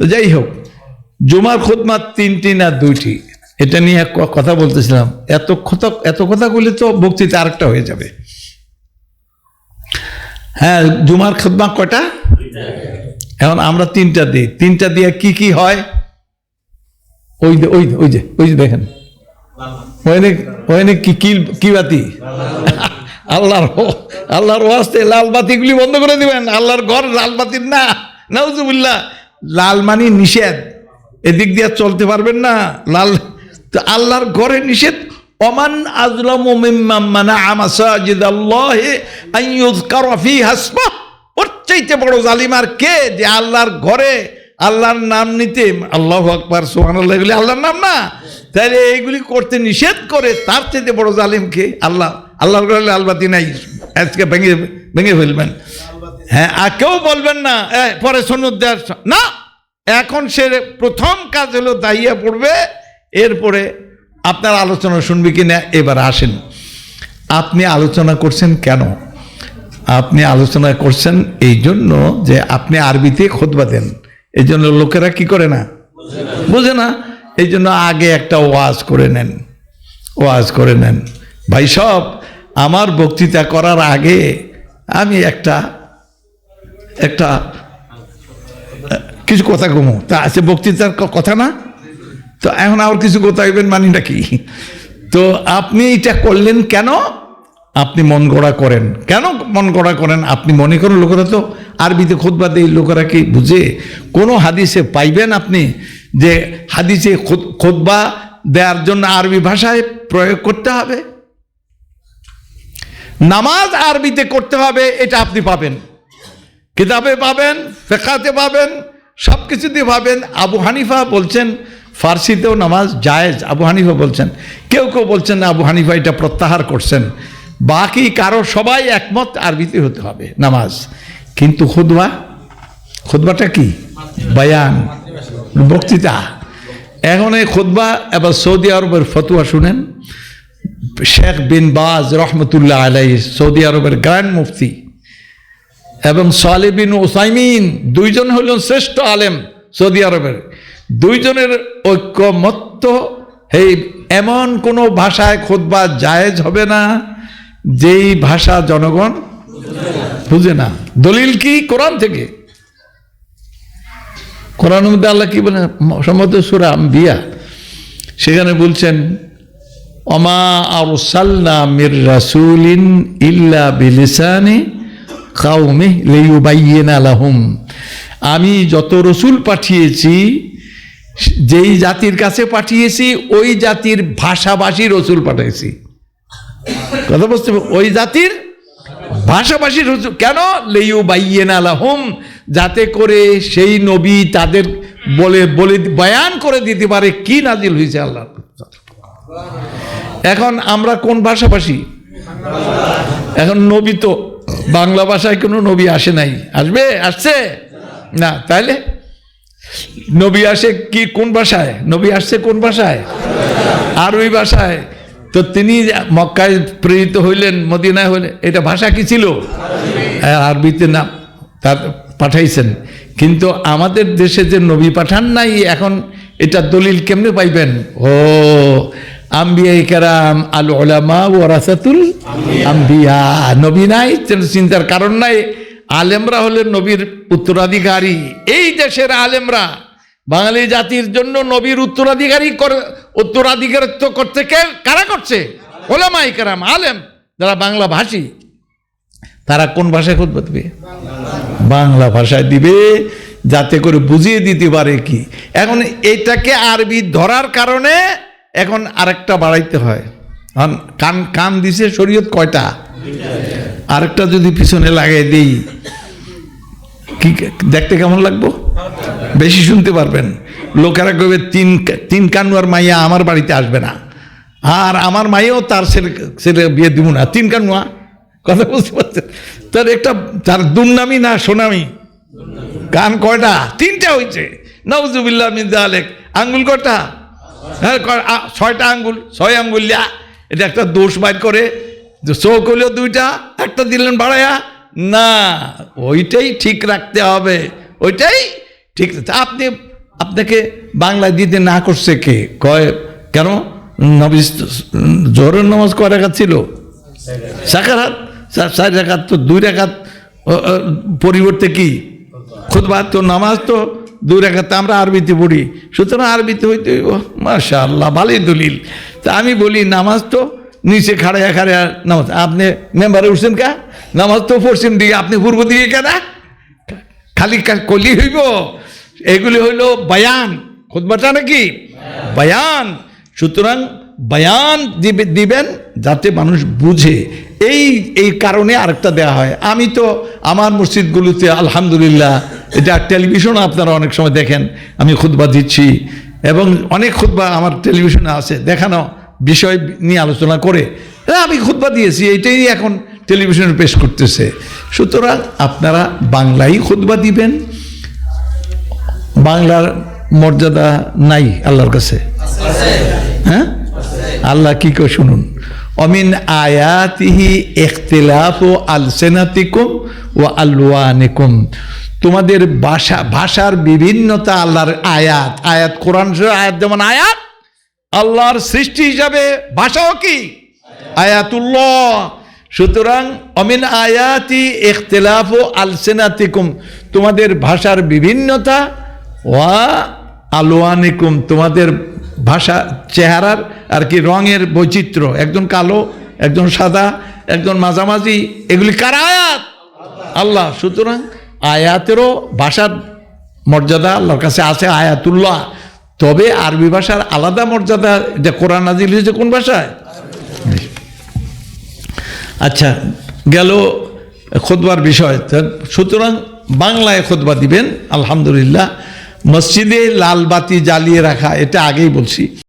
তো যাই হোক, জুমার খুদমা তিনটি না দুইটি? এটা নিয়ে কথা বলতেছিলাম। এত কথা এত কথা বলে তো বক্তৃতা আরেকটা হয়ে যাবে। হ্যাঁ জুমার খুদমা কটা এখন আমরা তিনটা দিই। তিনটা দিয়ে কি কি হয়? ওই যে, ওই ওই যে ওই যে দেখেন। কি কি বাতি? আল্লাহর আল্লাহর ওয়াস্তে লাল বাতিগুলি বন্ধ করে দিবেন। আল্লাহর ঘর লাল বাতির না। নাউজুবিল্লাহ। লাল মানি নিষেধ। এদিক দিয়ে চলতে পারবেন না। লাল আল্লাহর ঘরে নিষেধ। ওমান আজলাম মিম্মাম মানা মাসাজিদ আল্লাহ আন ইউযকারা ফিহা ইসমুহু ওর চাইতে বড় জালিমার কে যে আল্লাহর ঘরে আল্লাহর নাম নিতে? আল্লাহ আকবার সোহান আল্লাহর নাম না। তাহলে এইগুলি করতে নিষেধ করে তার চাইতে বড় জালিম কে? আল্লাহ আল্লাহর ঘরে আলবাতি নাই। আজকে ভেঙে ভেঙে ফেলবেন। হ্যাঁ আর কেউ বলবেন না পরে সনুদ দেওয়ার না, এখন সে প্রথম কাজ হলো দাইয়া পড়বে, এরপরে আপনার আলোচনা শুনবে কি না এবার আসেন। আপনি আলোচনা করছেন কেন? আপনি আলোচনা করছেন এই জন্য যে আপনি আরবিতে খোদবা দেন। এই জন্য লোকেরা কি করে না? বুঝে না। এই জন্য আগে একটা ওয়াজ করে নেন, ওয়াজ করে নেন। ভাই সব আমার বক্তৃতা করার আগে আমি একটা একটা কিছু কথা কমো। তা আছে বক্তৃতার কথা না? তো এখন আর কিছু কথা হইবেন মানিটা কি? তো আপনি এটা করলেন কেন? আপনি মন গড়া করেন। কেন মন গড়া করেন? আপনি মনে করেন লোকেরা তো আরবিতে খুতবা দেয় লোকেরা কি বুঝে? কোনো হাদিসে পাইবেন আপনি যে হাদিসে খুতবা দেওয়ার জন্য আরবি ভাষায় প্রয়োগ করতে হবে? নামাজ আরবিতে করতে হবে, এটা আপনি পাবেন। কিতাবে পাবেন, ফেকাতে পাবেন সব কিছুতে পাবেন। আবু হানিফা বলছেন, ফার্সিতেও নামাজ জায়েজ, আবু হানিফা বলছেন। কেউ কেউ বলছেন, না, আবু হানিফা এটা প্রত্যাহার করছেন। বাকি কারও সবাই একমত, আরবিতে হতে হবে নামাজ। কিন্তু খুদবা খুদবাটা কি? বায়ান, বক্তৃতা। এখন এই খুদবা এবার সৌদি আরবের ফতুয়া শুনেন। শেখ বিন বাজ রহমতুল্লাহ আলাই সৌদি আরবের গ্র্যান্ড মুফতি। এবং সোয়ালিবিন ওসাইমিন দুইজন হলেন শ্রেষ্ঠ আলেম সৌদি আরবের। দুইজনের ঐক্যমত্য এই এমন কোনো ভাষায় খোদবা জায়েজ হবে না, যেই ভাষা জনগণ বুঝে না। দলিল কি কোরআন থেকে? কোরআন মধ্যে আল্লাহ কি বলেন? সম্মত সুরা বিয়া সেখানে বলছেন অমা আরসালনা মির রাসূলিন ইল্লা বিলিসানি কাউমে লিউবাইয়িনা লাহুম। আমি যত রসুল পাঠিয়েছি, যেই জাতির কাছে পাঠিয়েছি, ওই জাতির ভাষাভাষী রসুল পাঠিয়েছি কথা বুঝতে ওই জাতির ভাষাভাষী রসুল কেন? লেইউ বাইয়েন আলাহম যাতে করে সেই নবী তাদের বলে বলে, বয়ান করে দিতে পারে কি নাজিল হয়েছে আল্লাহ এখন আমরা কোন ভাষাভাষী? এখন নবী তো বাংলা ভাষায় কোনো নবী আসে নাই। আসবে? আসছে? না তাইলে? নবী আসে কি কোন ভাষায়? নবী আসছে কোন ভাষায়? আরবি ভাষায়। তো তিনি মক্কায় প্রেরিত হইলেন মদিনায় হইলেন এটা ভাষা কি ছিল? হ্যাঁ, আরবিতে না তার পাঠাইছেন। কিন্তু আমাদের দেশে যে নবী পাঠান নাই এখন এটা দলিল কেমনে পাইবেন? ও আম্বিয়া কেরাম আল ওলামা ওরাসাতুল আম্বিয়া নবী নাই চিন্তার কারণ নাই। আলেমরা হলেন নবীর উত্তরাধিকারী। এই দেশের আলেমরা বাঙালি জাতির জন্য নবীর উত্তরাধিকারী করে- উত্তরাধিকারিত্ব করতে কে, কারা করছে? ওলামাই কেরাম, আলেম, যারা বাংলা ভাষী। তারা কোন ভাষায় খুঁজবে দেবে? বাংলা ভাষায় দিবে, যাতে করে বুঝিয়ে দিতে পারে কি। এখন এটাকে আরবি ধরার কারণে এখন আরেকটা বাড়াইতে হয়। কান কান দিছে শরীয়ত কয়টা? আরেকটা যদি পিছনে লাগাই দিই, কি দেখতে কেমন লাগবো? বেশি শুনতে পারবেন। লোকেরা কবে তিন তিন কানুয়ার মাইয়া আমার বাড়িতে আসবে না। আর আমার মাইয়াও তার ছেলে ছেলে বিয়ে দিব না। তিন কানুয়া? কথা বুঝতে পারছেন? তার একটা, তার দুর্নামি না সোনামি? কান কয়টা? তিনটা হয়েছে নওজুবিল্লাহ মিন্দা আলেক আঙ্গুল কয়টা? হ্যাঁ ছয়টা আঙ্গুল, ছয় আঙ্গুল এটা একটা দোষ বাইর করে। চোখ হইল দুইটা, একটা দিলেন বাড়াইয়া না, ওইটাই ঠিক রাখতে হবে। ওইটাই ঠিক আপনি, আপনাকে বাংলায় দিতে না করছে কে? কয়, কেন? নবী জোহরের নামাজ কয় রেখা ছিল? সাকার হাত চার রেখাত তো দুই রেখাত পরিবর্তে কি? খুদবা তো, নামাজ তো দুই রেখাতে আমরা আরবিতে পড়ি। সুতরাং আরবিতে হইতে মাশা আল্লাহ ভালোই দলিল। তা আমি বলি, নামাজ তো নিচে খাড়াইয়া খাড়াইয়া নামাজ। আপনি মেম্বারে উঠছেন কা? নামাজ তো পড়ছেন দিকে, আপনি পূর্ব দিকে কেনা খালি কলি হইব। এগুলি হইল বায়ান। খুদবাটা নাকি? বায়ান। সুতরাং বায়ান দিবে, দিবেন যাতে মানুষ বুঝে। এই এই কারণে আরেকটা দেয়া হয়। আমি তো আমার মসজিদগুলোতে আলহামদুলিল্লাহ, এটা টেলিভিশন আপনারা অনেক সময় দেখেন, আমি খুতবা দিচ্ছি। এবং অনেক খুতবা আমার টেলিভিশনে আছে। দেখানো বিষয় নিয়ে আলোচনা করে আমি খুতবা দিয়েছি এটাই এখন টেলিভিশনে পেশ করতেছে। সুতরাং আপনারা বাংলায় খুতবা দিবেন। বাংলার মর্যাদা নাই আল্লাহর কাছে। হ্যাঁ? আল্লাহ কী কো শুনুন। অমিন আয়াতিহি ইখতিলাফ ও আলসেনাতিকুম ও আলওয়ানিকুম তোমাদের ভাষা, ভাষার বিভিন্নতা আল্লাহর আয়াত। আয়াত কোরআন আয়াত, যেমন আয়াত, আল্লাহর সৃষ্টি হিসাবে ভাষাও কি? আয়াতুল্লাহ। সুতরাং, অমিন আয়াতি ইখতিলাফ ও আলসেনাতিকুম। তোমাদের ভাষার বিভিন্নতা, ওয়া আলোয়ানিকুম তোমাদের ভাষা, চেহারার আর কি রঙের বৈচিত্র্য। একজন কালো, একজন সাদা, একজন মাঝামাঝি, এগুলি কার আয়াত? আল্লাহ। সুতরাং আয়াতেরও ভাষার মর্যাদা আল্লাহর কাছে আছে আয়াতুল্লাহ। তবে আরবি ভাষার আলাদা মর্যাদা যে কোরআন নাজিল হয়েছে কোন ভাষায়? আচ্ছা গেল খোদবার বিষয়। সুতরাং বাংলায় খোদবা দিবেন, আলহামদুলিল্লাহ। মসজিদে লাল বাতি জ্বালিয়ে রাখা এটা আগেই বলছি।